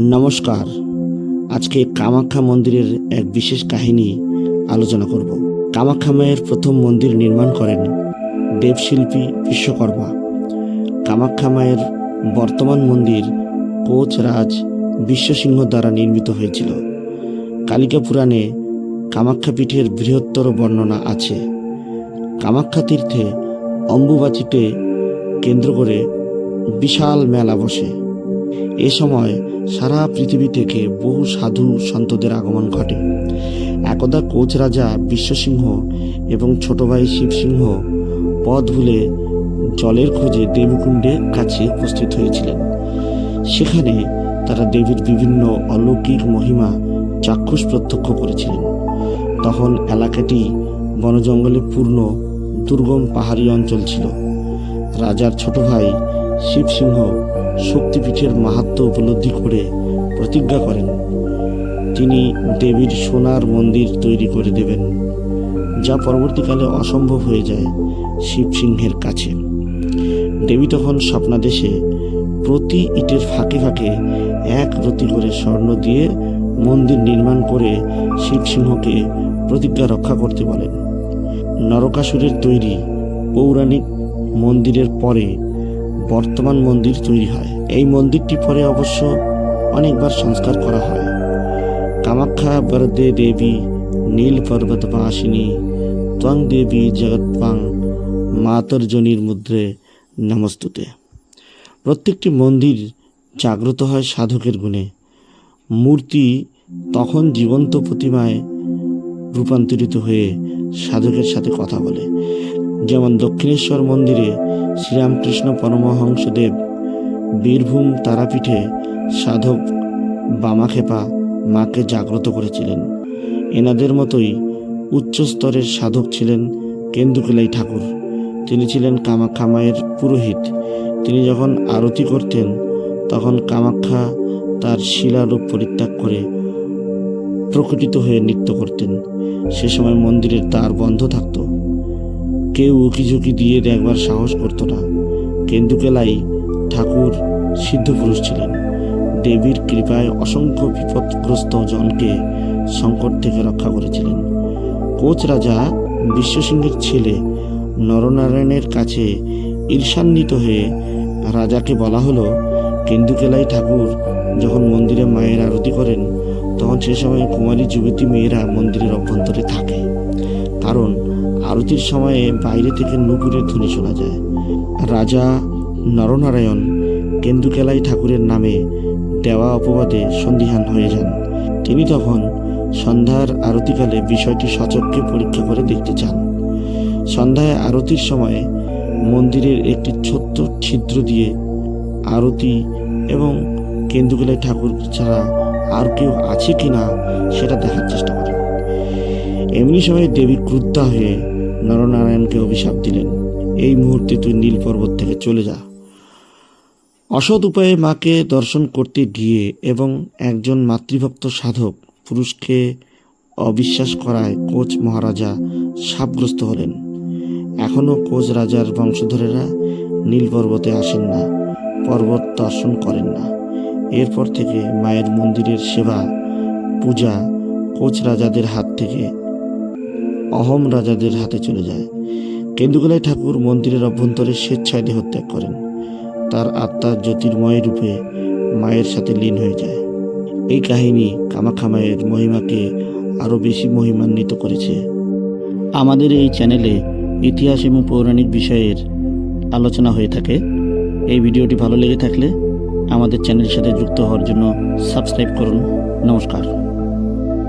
নমস্কার। আজকে কামাখ্যা মন্দিরের এক বিশেষ কাহিনী আলোচনা করব। কামাখ্যা মায়ের প্রথম মন্দির নির্মাণ করেন দেবশিল্পী বিশ্বকর্মা। কামাখ্যা মায়ের বর্তমান মন্দির কোচ রাজ বিশ্বসিংহ দ্বারা নির্মিত হয়েছিল। কালিকা পুরাণে কামাখ্যা পীঠের বৃহত্তর বর্ণনা আছে। কামাখ্যা তীর্থে অম্বুবাচিতে কেন্দ্র করে বিশাল মেলা বসে। এ সময় সারা পৃথিবী থেকে বহু সাধু সন্তদের আগমন ঘটে। একদা কোচ রাজা বিশ্বসিংহ এবং ছোট ভাই শিবসিংহ পথ ভুলে জলের খোঁজে দেবীকুণ্ডে কাছে উপস্থিত হয়েছিলেন। সেখানে তারা দেবীর বিভিন্ন অলৌকিক মহিমা চাক্ষুষ প্রত্যক্ষ করেছিলেন। তখন এলাকাটি বনজঙ্গলে পূর্ণ দুর্গম পাহাড়ি অঞ্চল ছিল। রাজার ছোট ভাই শিবসিংহ শক্তিপীঠের মাহাত্ম্য উপলব্ধি করে প্রতিজ্ঞা করেন। তিনি দেবীর সোনার মন্দির তৈরি করে দেবেন, যা পরবর্তীকালে অসম্ভব হয়ে যায় শিবসিংহের কাছে। দেবী তখন স্বপ্নাদেশে প্রতি ইটের ফাঁকে ফাঁকে এক রতি করে স্বর্ণ দিয়ে মন্দির নির্মাণ করে শিবসিংহকে প্রতিজ্ঞা রক্ষা করতে বলেন। নরকাসুরের তৈরি পৌরাণিক মন্দিরের পরে বর্তমান মন্দির তৈরি হয়। এই মন্দিরটি পরে অবশ্য অনেকবার সংস্কার করা হয়। কামাখ্যা, বরদে দেবী, নীল পর্বত বাসিনী ত্বং দেবী জগৎপাং, মাতর্জনীর মুদ্রে নমস্তুতে। প্রত্যেকটি মন্দির জাগ্রত হয় সাধকের গুণে। মূর্তি তখন জীবন্ত প্রতিমায় রূপান্তরিত হয়ে সাধকের সাথে কথা বলে। যেমন দক্ষিণেশ্বর মন্দিরে শ্রীরামকৃষ্ণ পরমহংসদেব, বীরভূম তারাপীঠে সাধক বামাখেপা মাকে জাগ্রত করেছিলেন। এনাদের মতোই উচ্চ স্তরের সাধক ছিলেন কেন্দুকেলাই ঠাকুর। তিনি ছিলেন কামাখ্যা মায়ের পুরোহিত। তিনি যখন আরতি করতেন, তখন কামাখ্যা তার শিলারূপ পরিত্যাগ করে প্রকটিত হয়ে নৃত্য করতেন। সে সময় মন্দিরের দ্বার বন্ধ থাকতো। কেউ উকিঝুঁকি দিয়ে দেখবার সাহস করতো না। কেন্দুকেলাই ঠাকুর সিদ্ধ পুরুষ ছিলেন। দেবীর কৃপায় অসংখ্য বিপদগ্রস্ত জনকে সংকট থেকে রক্ষা করেছিলেন। কোচ রাজা বিশ্বসিংহের ছেলে নরনারায়ণের কাছে ঈর্ষান্বিত হয়ে রাজাকে বলা হলো, কেন্দুকেলাই ঠাকুর যখন মন্দিরে মায়ের আরতি করেন, তখন সে সময় কুমারী যুবতী মেয়েরা মন্দিরের অভ্যন্তরে থাকে। আরতির সময়ে বাইরে থেকে নুপুরের ধ্বনি শোনা যায়। রাজা নরনারায়ণ কেন্দুকেলাই ঠাকুরের নামে দেওয়া অপবাদে সন্দিহান হয়ে যান। তিনি তখন সন্ধ্যার আরতিকালে বিষয়টি সচককে পরীক্ষা করে দেখতে চান। সন্ধ্যায় আরতির সময়ে মন্দিরের একটি ছোট্ট ছিদ্র দিয়ে আরতি এবং কেন্দুকেলাই ঠাকুর ছাড়া আর কেউ আছে কিনা সেটা দেখার চেষ্টা করেন। এমনি সময় দেবী ক্রুদ্ধা হয়ে নরনারায়ণকে অভিশাপ দিলেন। এই মুহূর্তে তুই নীল পর্বত থেকে চলে যা। অসৎ উপায়ে মাকে দর্শন করতে গিয়ে এবং একজন মাতৃভক্ত সাধক পুরুষকে অবিশ্বাস করায় কোচ মহারাজা সাপগ্রস্ত হলেন। এখনও কোচ রাজার বংশধরেরা নীল পর্বতে আসেন না, পর্বত দর্শন করেন না। এরপর থেকে মায়ের মন্দিরের সেবা, পূজা কোচ রাজাদের হাত থেকে অহম রাজাদের হাতে চলে যায়। কেন্দুকলাই ঠাকুর মন্দিরের অভ্যন্তরে স্বেচ্ছায় দেহত্যাগ করেন। তার আত্মা জ্যোতির্ময় রূপে মায়ের সাথে লীন হয়ে যায়। এই কাহিনী কামাখ্যা মায়ের মহিমাকে আরও বেশি মহিমান্বিত করেছে। আমাদের এই চ্যানেলে ইতিহাস এবং পৌরাণিক বিষয়ের আলোচনা হয়ে থাকে। এই ভিডিওটি ভালো লেগে থাকলে আমাদের চ্যানেলের সাথে যুক্ত হওয়ার জন্য সাবস্ক্রাইব করুন। নমস্কার।